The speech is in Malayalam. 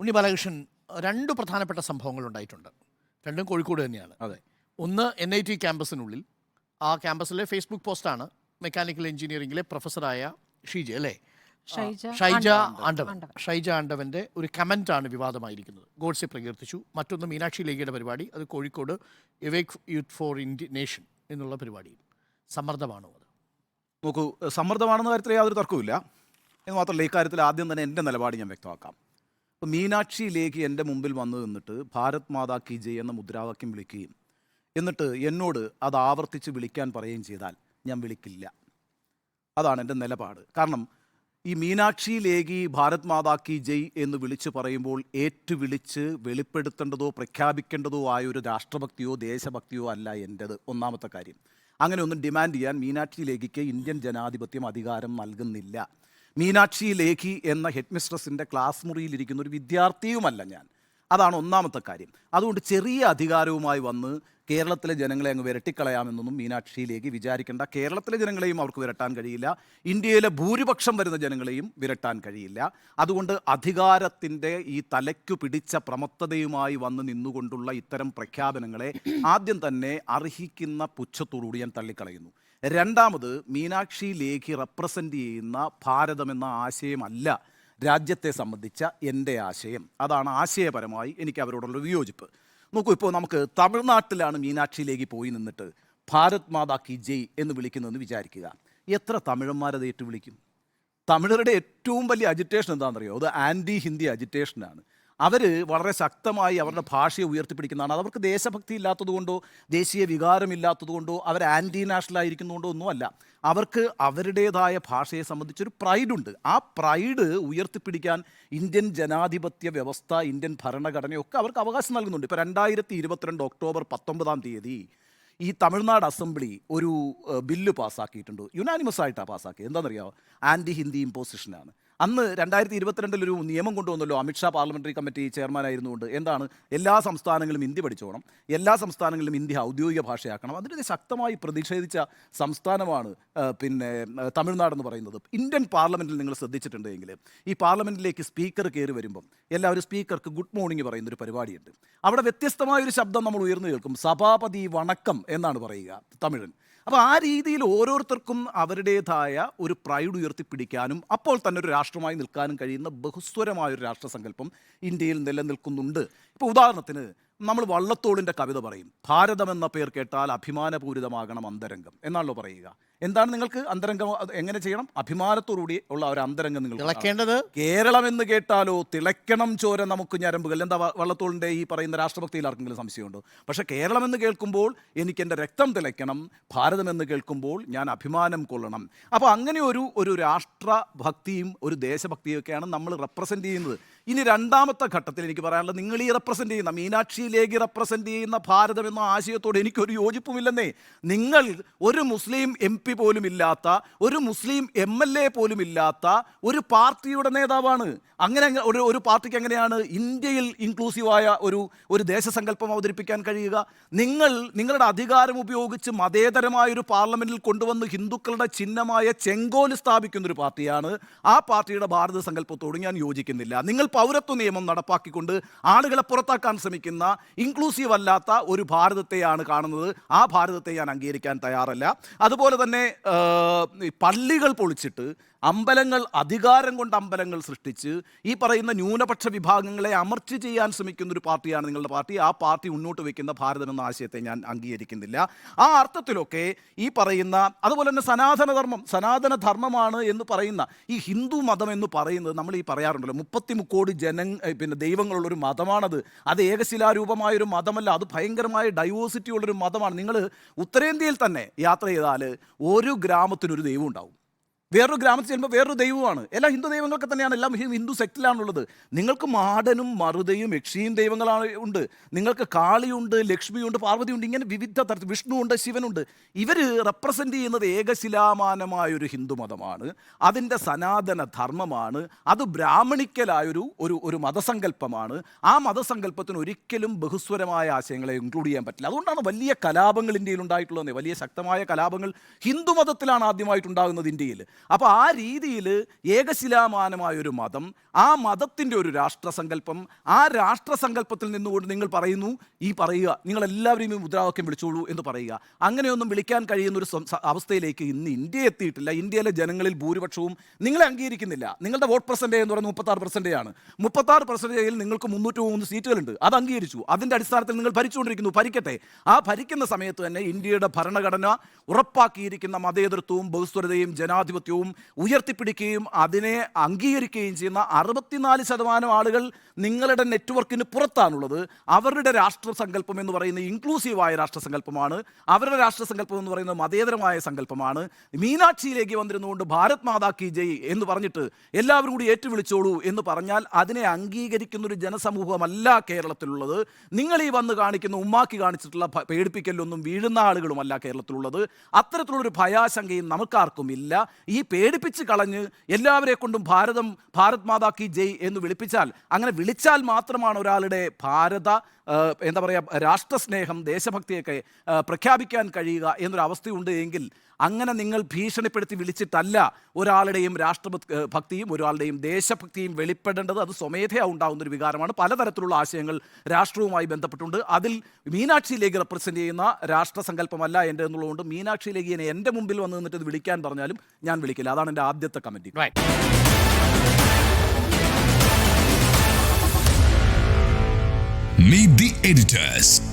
ഉണ്ണി ബാലകൃഷ്ണൻ രണ്ട് പ്രധാനപ്പെട്ട സംഭവങ്ങൾ ഉണ്ടായിട്ടുണ്ട്. രണ്ടും കോഴിക്കോട് തന്നെയാണ്. അതെ. ഒന്ന് എൻ ഐ ടി ക്യാമ്പസിനുള്ളിൽ. ആ ക്യാമ്പസിലെ ഫേസ്ബുക്ക് പോസ്റ്റാണ്. മെക്കാനിക്കൽ എഞ്ചിനീയറിംഗിലെ പ്രൊഫസറായ ഷീജ അല്ലേ? ഷൈജ ആണ്ടവൻ. ഷൈജ ആണ്ടവന്റെ ഒരു കമന്റാണ് വിവാദമായിരിക്കുന്നത്. ഗോഡ്സെ പ്രകീർത്തിച്ചു. മറ്റൊന്ന് മീനാക്ഷി ലേഖയുടെ പരിപാടി. അത് Kozhikode awake youth for India nation എന്നുള്ള പരിപാടിയിൽ. സമ്മർദ്ദമാണോ അത്? നോക്കൂ സമ്മർദ്ദമാണെന്ന കാര്യത്തിൽ യാതൊരു തർക്കവുമില്ല. എന്ന് മാത്രമല്ല ഈ കാര്യത്തിൽ ആദ്യം തന്നെ എന്റെ നിലപാട് ഞാൻ വ്യക്തമാക്കാം. മീനാക്ഷി ലേഖി എന്റെ മുമ്പിൽ വന്നു നിന്നിട്ട് ഭാരത് മാതാ കി ജയ് എന്ന മുദ്രാവാക്യം വിളിക്കുകയും എന്നിട്ട് എന്നോട് അത് ആവർത്തിച്ച് വിളിക്കാൻ പറയുകയും ചെയ്താൽ ഞാൻ വിളിക്കില്ല. അതാണ് എന്റെ നിലപാട്. കാരണം ഈ മീനാക്ഷി ലേഖി ഭാരത് മാതാ കി ജയ് എന്ന് വിളിച്ച് പറയുമ്പോൾ ഏറ്റുവിളിച്ച് വെളിപ്പെടുത്തേണ്ടതോ പ്രഖ്യാപിക്കേണ്ടതോ ആയ ഒരു രാഷ്ട്രഭക്തിയോ ദേശഭക്തിയോ അല്ല എന്റേത്. ഒന്നാമത്തെ കാര്യം. അങ്ങനെ ഒന്നും ഡിമാൻഡ് ചെയ്യാൻ മീനാക്ഷി ലേഖിക്ക് ഇന്ത്യൻ ജനാധിപത്യം അധികാരം നൽകുന്നില്ല. മീനാക്ഷി ലേഖി എന്ന ഹെഡ് മിസ്ട്രസിന്റെ ക്ലാസ് മുറിയിലിരിക്കുന്ന ഒരു വിദ്യാർത്ഥിയുമല്ല ഞാൻ. അതാണ് ഒന്നാമത്തെ കാര്യം. അതുകൊണ്ട് ചെറിയ അധികാരവുമായി വന്ന് കേരളത്തിലെ ജനങ്ങളെ അങ്ങ് വിരട്ടിക്കളയാമെന്നൊന്നും മീനാക്ഷിയിലേക്ക് വിചാരിക്കേണ്ട. കേരളത്തിലെ ജനങ്ങളെയും അവർക്ക് വിരട്ടാൻ കഴിയില്ല. ഇന്ത്യയിലെ ഭൂരിപക്ഷം വരുന്ന ജനങ്ങളെയും വിരട്ടാൻ കഴിയില്ല. അതുകൊണ്ട് അധികാരത്തിന്റെ ഈ തലയ്ക്കു പിടിച്ച പ്രമത്തതയുമായി വന്ന് നിന്നുകൊണ്ടുള്ള ഇത്തരം പ്രഖ്യാപനങ്ങളെ ആദ്യം തന്നെ അർഹിക്കുന്ന പുച്ഛത്തോടുകൂടി ഞാൻ തള്ളിക്കളയുന്നു. രണ്ടാമത് മീനാക്ഷി ലേഖി റെപ്രസെന്റ് ചെയ്യുന്ന ഭാരതം എന്ന ആശയമല്ല രാജ്യത്തെ സംബന്ധിച്ച എന്റെ ആശയം. അതാണ് ആശയപരമായി എനിക്ക് അവരോടുള്ള വിയോജിപ്പ്. നോക്കൂ ഇപ്പോൾ നമുക്ക് തമിഴ്നാട്ടിലാണ് മീനാക്ഷിയിലേക്ക് പോയി നിന്നിട്ട് ഭാരത് മാതാ കി ജയ് എന്ന് വിളിക്കുന്നതെന്ന് വിചാരിക്കുക. എത്ര തമിഴന്മാരത് ഏറ്റു വിളിക്കും? തമിഴരുടെ ഏറ്റവും വലിയ അജിറ്റേഷൻ എന്താണെന്നറിയോ? അത് ആന്റി ഹിന്ദി അജിറ്റേഷനാണ് അവർ വളരെ ശക്തമായി അവരുടെ ഭാഷയെ ഉയർത്തിപ്പിടിക്കുന്നതാണ്. അവർക്ക് ദേശഭക്തി ഇല്ലാത്തതുകൊണ്ടോ ദേശീയ വികാരമില്ലാത്തതുകൊണ്ടോ അവർ ആന്റി നാഷണൽ ആയിരിക്കുന്നതുകൊണ്ടോ ഒന്നുമല്ല. അവർക്ക് അവരുടേതായ ഭാഷയെ സംബന്ധിച്ചൊരു പ്രൈഡുണ്ട് ആ പ്രൈഡ് ഉയർത്തിപ്പിടിക്കാൻ ഇന്ത്യൻ ജനാധിപത്യ വ്യവസ്ഥ ഇന്ത്യൻ ഭരണഘടനയൊക്കെ അവർക്ക് അവകാശം നൽകുന്നുണ്ട്. ഇപ്പോൾ രണ്ടായിരത്തി ഇരുപത്തിരണ്ട് ഒക്ടോബർ പത്തൊമ്പതാം തീയതി ഈ തമിഴ്നാട് അസംബ്ലി ഒരു ബില്ല് പാസ്സാക്കിയിട്ടുണ്ട് യുനാനിമസ് ആയിട്ടാണ് പാസ്സാക്കിയത് എന്താണെന്നറിയാമോ ആന്റി ഹിന്ദി ഇമ്പോസിഷനാണ് അന്ന് രണ്ടായിരത്തി ഇരുപത്തിരണ്ടിൽ ഒരു നിയമം കൊണ്ടുവന്നല്ലോ അമിത്ഷാ പാർലമെന്ററി കമ്മിറ്റി ചെയർമാനായിരുന്നുകൊണ്ട് എന്താണ് എല്ലാ സംസ്ഥാനങ്ങളും ഹിന്ദി പഠിച്ചോണം എല്ലാ സംസ്ഥാനങ്ങളിലും ഹിന്ദി ഔദ്യോഗിക ഭാഷയാക്കണം. അതിനെതിരെ ശക്തമായി പ്രതിഷേധിച്ച സംസ്ഥാനമാണ് പിന്നെ തമിഴ്നാട് തമിഴ്നാടെന്ന് പറയുന്നത്. ഇന്ത്യൻ പാർലമെന്റിൽ നിങ്ങൾ ശ്രദ്ധിച്ചിട്ടുണ്ടെങ്കിൽ ഈ പാർലമെന്റിലേക്ക് സ്പീക്കർ കയറി വരുമ്പം എല്ലാവരും സ്പീക്കർക്ക് ഗുഡ് മോർണിംഗ് പറയുന്ന ഒരു പരിപാടിയുണ്ട്. അവിടെ വ്യത്യസ്തമായൊരു ശബ്ദം നമ്മൾ ഉയർന്നു കേൾക്കും. സഭാപതി വണക്കം എന്നാണ് പറയുക തമിഴൻ. അപ്പോൾ ആ രീതിയിൽ ഓരോരുത്തർക്കും അവരുടേതായ ഒരു പ്രൈഡ് ഉയർത്തിപ്പിടിക്കാനും അപ്പോൾ തന്നെ ഒരു രാഷ്ട്രമായി നിൽക്കാനും കഴിയുന്ന ബഹുസ്വരമായ ഒരു രാഷ്ട്രസങ്കല്പം ഇന്ത്യയിൽ നിലനിൽക്കുന്നുണ്ട്. ഇപ്പോൾ ഉദാഹരണത്തിന് നമ്മൾ വള്ളത്തോളിന്റെ കവിത പറയും. ഭാരതം എന്ന പേർ കേട്ടാൽ അഭിമാനപൂരിതമാകണം അന്തരംഗം. എന്നാണല്ലോ പറയുക. എന്താണ് നിങ്ങൾക്ക് അന്തരംഗം എങ്ങനെ ചെയ്യണം? അഭിമാനത്തോടുകൂടി ഉള്ള ഒരു അന്തരംഗം നിങ്ങൾ തിളക്കേണ്ടത്? കേരളം എന്ന് കേട്ടാലോ തിളയ്ക്കണം ചോര നമുക്ക് ഞരമ്പുകൾ. എന്താ വള്ളത്തോളിന്റെ ഈ പറയുന്ന രാഷ്ട്രഭക്തിയിൽ ആർക്കെങ്കിലും സംശയമുണ്ടോ? പക്ഷേ കേരളം എന്ന് കേൾക്കുമ്പോൾ എനിക്ക് എന്റെ രക്തം തിളയ്ക്കണം. ഭാരതം എന്ന് കേൾക്കുമ്പോൾ ഞാൻ അഭിമാനം കൊള്ളണം. അപ്പോൾ അങ്ങനെ ഒരു ഒരു രാഷ്ട്രഭക്തിയും ഒരു ദേശഭക്തിയും ഒക്കെയാണ് നമ്മൾ റെപ്രസെന്റ് ചെയ്യുന്നത്. ഇനി രണ്ടാമത്തെ ഘട്ടത്തിൽ എനിക്ക് പറയാനുള്ളത് നിങ്ങൾ ഈ റെപ്രസെന്റ് ചെയ്യുന്ന മീനാക്ഷി ലേഖി റെപ്രസെന്റ് ചെയ്യുന്ന ഭാരതം എന്ന ആശയത്തോട് എനിക്കൊരു യോജിപ്പുമില്ലെന്നേ. നിങ്ങൾ ഒരു മുസ്ലിം എം പി പോലും ഇല്ലാത്ത ഒരു മുസ്ലിം എം എൽ എ പോലും ഇല്ലാത്ത ഒരു പാർട്ടിയുടെ നേതാവാണ്. അങ്ങനെ ഒരു ഒരു പാർട്ടിക്ക് എങ്ങനെയാണ് ഇന്ത്യയിൽ ഇൻക്ലൂസീവായ ഒരു ഒരു ദേശസങ്കല്പം അവതരിപ്പിക്കാൻ കഴിയുക? നിങ്ങൾ നിങ്ങളുടെ അധികാരം ഉപയോഗിച്ച് മതേതരമായ ഒരു പാർലമെന്റിൽ കൊണ്ടുവന്ന് ഹിന്ദുക്കളുടെ ചിഹ്നമായ ചെങ്കോൽ സ്ഥാപിക്കുന്ന ഒരു പാർട്ടിയാണ്. ആ പാർട്ടിയുടെ ഭാരത സങ്കല്പത്തോട് ഞാൻ യോജിക്കുന്നില്ല. നിങ്ങൾ പൗരത്വ നിയമം നടപ്പാക്കിക്കൊണ്ട് ആളുകളെ പുറത്താക്കാൻ ശ്രമിക്കുന്ന ഇൻക്ലൂസീവ് അല്ലാത്ത ഒരു ഭാരതത്തെയാണ് കാണുന്നത്. ആ ഭാരതത്തെ ഞാൻ അംഗീകരിക്കാൻ തയ്യാറല്ല. അതുപോലെ തന്നെ പള്ളികൾ പൊളിച്ചിട്ട് അമ്പലങ്ങൾ അധികാരം കൊണ്ട് അമ്പലങ്ങൾ സൃഷ്ടിച്ച് ഈ പറയുന്ന ന്യൂനപക്ഷ വിഭാഗങ്ങളെ അമർച്ച ചെയ്യാൻ ശ്രമിക്കുന്ന ഒരു പാർട്ടിയാണ് നിങ്ങളുടെ പാർട്ടി. ആ പാർട്ടി മുന്നോട്ട് വയ്ക്കുന്ന ഭാരതം എന്ന ആശയത്തെ ഞാൻ അംഗീകരിക്കുന്നില്ല. ആ അർത്ഥത്തിലൊക്കെ ഈ പറയുന്ന അതുപോലെ തന്നെ സനാതനധർമ്മം സനാതനധർമ്മമാണ് സനാതന ധർമ്മമാണ് എന്ന് പറയുന്ന ഈ ഹിന്ദു മതം എന്ന് പറയുന്നത് നമ്മൾ ഈ പറയാറുണ്ടല്ലോ. മുപ്പത്തി മുക്കോടി ജന പിന്നെ ദൈവങ്ങളുള്ള ഒരു മതമാണത്. അത് ഏകശിലാരൂപമായൊരു മതമല്ല അത് ഭയങ്കരമായ ഡൈവേഴ്സിറ്റി ഉള്ളൊരു മതമാണ്. നിങ്ങൾ ഉത്തരേന്ത്യയിൽ തന്നെ യാത്ര ചെയ്താൽ ഓരോ ഗ്രാമത്തിനൊരു ദൈവം ഉണ്ടാവും. വേറൊരു ഗ്രാമത്തിൽ ചെല്ലുമ്പോൾ വേറൊരു ദൈവമാണ് എല്ലാ ഹിന്ദു ദൈവങ്ങളൊക്കെ തന്നെയാണ്. എല്ലാം ഹിന്ദു സെക്റ്റിലാണുള്ളത്. നിങ്ങൾക്ക് മാടനും മറുതയും യക്ഷിയും ദൈവങ്ങളാണ് ഉണ്ട്. നിങ്ങൾക്ക് കാളിയുണ്ട് ലക്ഷ്മിയുണ്ട് പാർവതിയുണ്ട്. ഇങ്ങനെ വിവിധ തരത്തിൽ വിഷ്ണുവുണ്ട് ശിവനുണ്ട്. ഇവർ റെപ്രസെന്റ് ചെയ്യുന്നത് ഏകശിലാമാനമായൊരു ഹിന്ദു മതമാണ്. അതിന്റെ സനാതന ധർമ്മമാണ്. അത് ബ്രാഹ്മണിക്കലായൊരു ഒരു ഒരു മതസങ്കല്പമാണ്. ആ മതസങ്കല്പത്തിന് ഒരിക്കലും ബഹുസ്വരമായ ആശയങ്ങളെ ഇൻക്ലൂഡ് ചെയ്യാൻ പറ്റില്ല. അതുകൊണ്ടാണ് വലിയ കലാപങ്ങൾ ഇന്ത്യയിൽ ഉണ്ടായിട്ടുള്ളത് വലിയ ശക്തമായ കലാപങ്ങൾ ഹിന്ദു മതത്തിലാണ് ആദ്യമായിട്ടുണ്ടാകുന്നത് ഇന്ത്യയിൽ. അപ്പോൾ ആ രീതിയിൽ ഏകശിലാമാനമായ ഒരു മതം ആ മതത്തിന്റെ ഒരു രാഷ്ട്രസങ്കല്പം ആ രാഷ്ട്രസങ്കല്പത്തിൽ നിന്നുകൊണ്ട് നിങ്ങൾ പറയുന്നു ഈ പറയുക നിങ്ങൾ എല്ലാവരെയും ഈ മുദ്രാവാക്യം വിളിച്ചോളൂ എന്ന് പറയുക. അങ്ങനെയൊന്നും വിളിക്കാൻ കഴിയുന്ന ഒരു അവസ്ഥയിലേക്ക് ഇന്ന് ഇന്ത്യ എത്തിയിട്ടില്ല. ഇന്ത്യയിലെ ജനങ്ങളിൽ ഭൂരിപക്ഷവും നിങ്ങളെ അംഗീകരിക്കുന്നില്ല. നിങ്ങളുടെ വോട്ട് പെർസെന്റേജ് എന്ന് പറയുന്നത് മുപ്പത്താറ് പെർസെന്റേജ് ആണ് മുപ്പത്താറ് പെർസെന്റേജിൽ നിങ്ങൾക്ക് മുന്നൂറ്റി മൂന്ന് സീറ്റുകളുണ്ട്. അത് അംഗീകരിച്ചു. അതിന്റെ അടിസ്ഥാനത്തിൽ നിങ്ങൾ ഭരിച്ചുകൊണ്ടിരിക്കുന്നു. ഭരിക്കട്ടെ. ആ ഭരിക്കുന്ന സമയത്ത് തന്നെ ഇന്ത്യയുടെ ഭരണഘടന ഉറപ്പാക്കിയിരിക്കുന്ന മതേതൃത്വവും ബഹുസ്വരതയും ജനാധിപത്യവും ഉയർത്തിപ്പിടിക്കുകയും അതിനെ അംഗീകരിക്കുകയും ചെയ്യുന്ന അറുപത്തിനാല് ശതമാനം ആളുകൾ നിങ്ങളുടെ നെറ്റ്വർക്കിന് പുറത്താണുള്ളത്. അവരുടെ രാഷ്ട്രസങ്കല്പം എന്ന് പറയുന്നത് ഇൻക്ലൂസീവായ രാഷ്ട്രസങ്കല്പമാണ്. അവരുടെ രാഷ്ട്രസങ്കല്പം എന്ന് പറയുന്നത് മതേതരമായ സങ്കല്പമാണ്. മീനാക്ഷിയിലേക്ക് വന്നിരുന്നുകൊണ്ട് ഭാരത് മാതാ കി ജയ് എന്ന് പറഞ്ഞിട്ട് എല്ലാവരും കൂടി ഏറ്റുവിളിച്ചോളൂ എന്ന് പറഞ്ഞാൽ അതിനെ അംഗീകരിക്കുന്ന ഒരു ജനസമൂഹമല്ല കേരളത്തിലുള്ളത്. നിങ്ങൾ ഈ വന്ന് കാണിക്കുന്ന ഉമ്മാക്കി കാണിച്ചിട്ടുള്ള പേടിപ്പിക്കലൊന്നും വീഴുന്ന ആളുകളുമല്ല കേരളത്തിലുള്ളത്. അത്തരത്തിലുള്ളൊരു ഭയാശങ്കയും നമുക്കാർക്കും ഇല്ല ഈ പേടിപ്പിച്ച് കളഞ്ഞ് എല്ലാവരെ കൊണ്ടും ഭാരതം ഭാരത് മാതാ കി ജയ് എന്ന് വിളിപ്പിച്ചാൽ അങ്ങനെ വിളിച്ചാൽ മാത്രമാണ് ഒരാളുടെ ഭാരത എന്താ പറയുക രാഷ്ട്രസ്നേഹം ദേശഭക്തിയൊക്കെ പ്രഖ്യാപിക്കാൻ കഴിയുക എന്നൊരു അവസ്ഥയുണ്ട് എങ്കിൽ അങ്ങനെ നിങ്ങൾ ഭീഷണിപ്പെടുത്തി വിളിച്ചിട്ടല്ല ഒരാളുടെയും രാഷ്ട്ര ഭക്തിയും ഒരാളുടെയും ദേശഭക്തിയും വെളിപ്പെടേണ്ടത്. അത് സ്വമേധയാ ഉണ്ടാകുന്ന ഒരു വികാരമാണ്. പലതരത്തിലുള്ള ആശയങ്ങൾ രാഷ്ട്രവുമായി ബന്ധപ്പെട്ടുണ്ട്. അതിൽ മീനാക്ഷി ലേഖി റെപ്രസെന്റ് ചെയ്യുന്ന രാഷ്ട്രസങ്കല്പമല്ല എന്റെ എന്നുള്ളതുകൊണ്ട് മീനാക്ഷി ലേഖിയെ എന്റെ മുമ്പിൽ വന്ന് നിന്നിട്ട് ഇത് വിളിക്കാൻ പറഞ്ഞാലും ഞാൻ വിളിക്കില്ല. അതാണ് എന്റെ ആദ്യത്തെ കമന്റ്. Meet the editors.